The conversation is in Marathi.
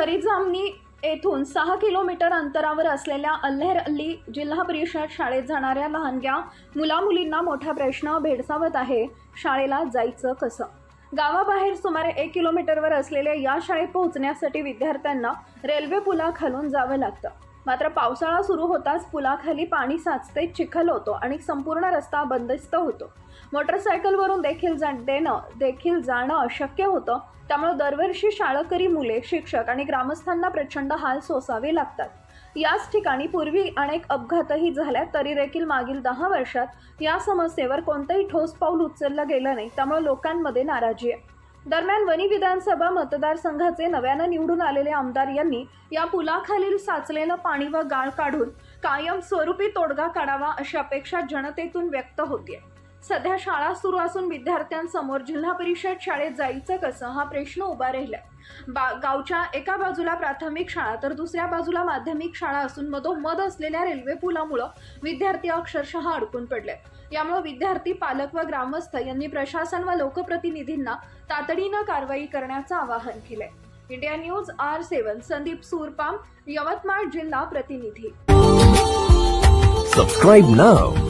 झरी जामणी येथून सहा किलोमीटर अंतरावर असलेल्या अल्हेर अल्ली जिल्हा परिषद शाळेत जाणाऱ्या लहानग्या मुलामुलींना मोठा प्रश्न भेडसावत आहे. शाळेला जायचं कसं? गावाबाहेर सुमारे एक किलोमीटरवर असलेल्या या शाळेत पोहोचण्यासाठी विद्यार्थ्यांना रेल्वे पुलाखालून जावं लागतं. मात्र पावसाळा सुरू होताच पुलाखाली पाणी साचते चिखल होतो आणि संपूर्ण रस्ता बंदिस्त होतो. मोटरसायकलवरून देखील जा देणं देखील जाणं अशक्य होतं. त्यामुळे दरवर्षी शाळकरी मुले शिक्षक आणि ग्रामस्थांना प्रचंड हाल सोसावे लागतात. याच ठिकाणी पूर्वी अनेक अपघातही झाल्या तरी देखील मागील दहा वर्षात या समस्येवर कोणतंही ठोस पाऊल उचललं गेलं नाही. त्यामुळे लोकांमध्ये नाराजी आहे. दरम्यान वणी विधानसभा मतदारसंघाचे नव्यानं निवडून आलेले आमदार यांनी या पुलाखालील साचलेलं पाणी व गाळ काढून कायम स्वरूपी तोडगा काढावा अशी अपेक्षा जनतेतून व्यक्त होतीये. सध्या शाळा सुरू असून विद्यार्थ्यांसमोर जिल्हा परिषद शाळेत जायचं कसं हा प्रश्न उभा राहिलाय. बा गावच्या एका बाजूला प्राथमिक शाळा तर दुसऱ्या बाजूला माध्यमिक शाळा असून मधोमध असलेल्या रेल्वे पुलामुळं विद्यार्थी अक्षरशः अडकून पडले यामुळे विद्यार्थी पालक व ग्रामस्थ यांनी प्रशासन व लोकप्रतिनिधींना तातडीनं कारवाई करण्याचं आवाहन केलंय. India news R seven Sandeep Surpam Yavatmal जिल्हा प्रतिनिधी. सबस्क्राईब नाव